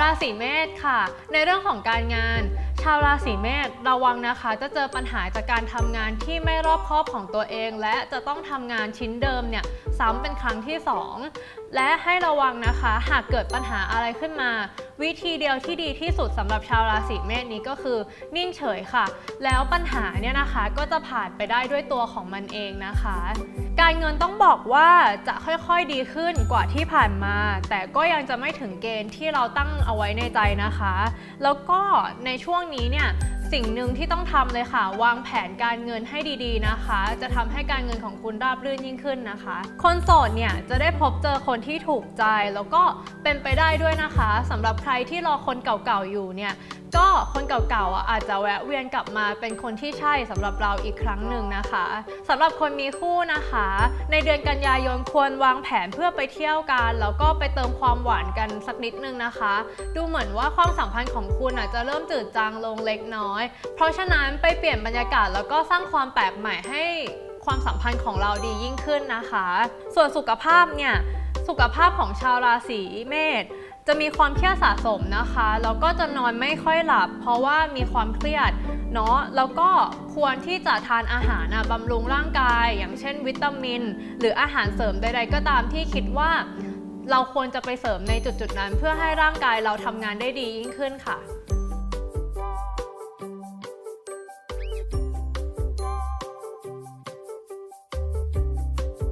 ราศีเมษค่ะ ในเรื่องของการงาน ชาวราศีเมษระวังนะคะ จะเจอปัญหาจากการทำงานที่ไม่รอบคอบของตัวเอง และจะต้องทำงานชิ้นเดิมเนี่ยซ้ำเป็นครั้งที่ 2 และให้ระวังนะคะ หากเกิดปัญหาอะไรขึ้นมา วิธีเดียวที่ดีที่สุดสำหรับชาวราศีเมษนี้ก็คือ นิ่งเฉยค่ะ แล้วปัญหาเนี่ยนะคะก็จะผ่านไปได้ด้วยตัวของมันเองนะคะ การเงินต้องบอกว่าจะค่อยๆดีขึ้นกว่าที่ผ่านมา แต่ก็ยังจะไม่ถึงเกณฑ์ที่เราตั้งเอาไว้ในใจนะคะ แล้วก็ในช่วงนี้เนี่ย สิ่งหนึ่งที่ต้องทำเลยค่ะ วางแผนการเงินให้ดีๆนะคะ จะทำให้การเงินของคุณราบรื่นยิ่งขึ้นนะคะ คนโสดเนี่ยจะได้พบเจอคนที่ถูกใจแล้วก็เป็นไปได้ด้วยนะคะสำหรับใครที่รอคนเก่าๆอยู่เนี่ย ก็คนเก่าๆอะอาจจะแวะเวียนกลับมาเป็นคนที่ใช่สำหรับเราอีกครั้งหนึ่งนะคะสำหรับคนมีคู่นะคะ ในเดือนกันยายนควรวางแผนเพื่อไปเที่ยวกันแล้วก็ไปเติมความหวานกันสักนิดนึงนะคะ ดูเหมือนว่าความสัมพันธ์ของคุณอะจะเริ่มจืดจางลงเล็กน้อย เพราะฉะนั้นไปเปลี่ยนบรรยากาศแล้วก็สร้างความแปลกใหม่ให้ความสัมพันธ์ของเราดียิ่งขึ้นนะคะ ส่วนสุขภาพเนี่ย สุขภาพของชาวราศีเมษ จะมีความเครียดสะสมนะคะแล้วก็จะนอนไม่ค่อยหลับ เพราะว่ามีความเครียดเนาะแล้วก็ควรที่จะทานอาหารนะบำรุงร่างกาย อย่างเช่น วิตามิน หรืออาหารเสริมใด ๆ ก็ตามที่คิดว่าเราควรจะไปเสริมในจุดๆนั้น เพื่อให้ร่างกายเราทำงานได้ดียิ่งขึ้นค่ะ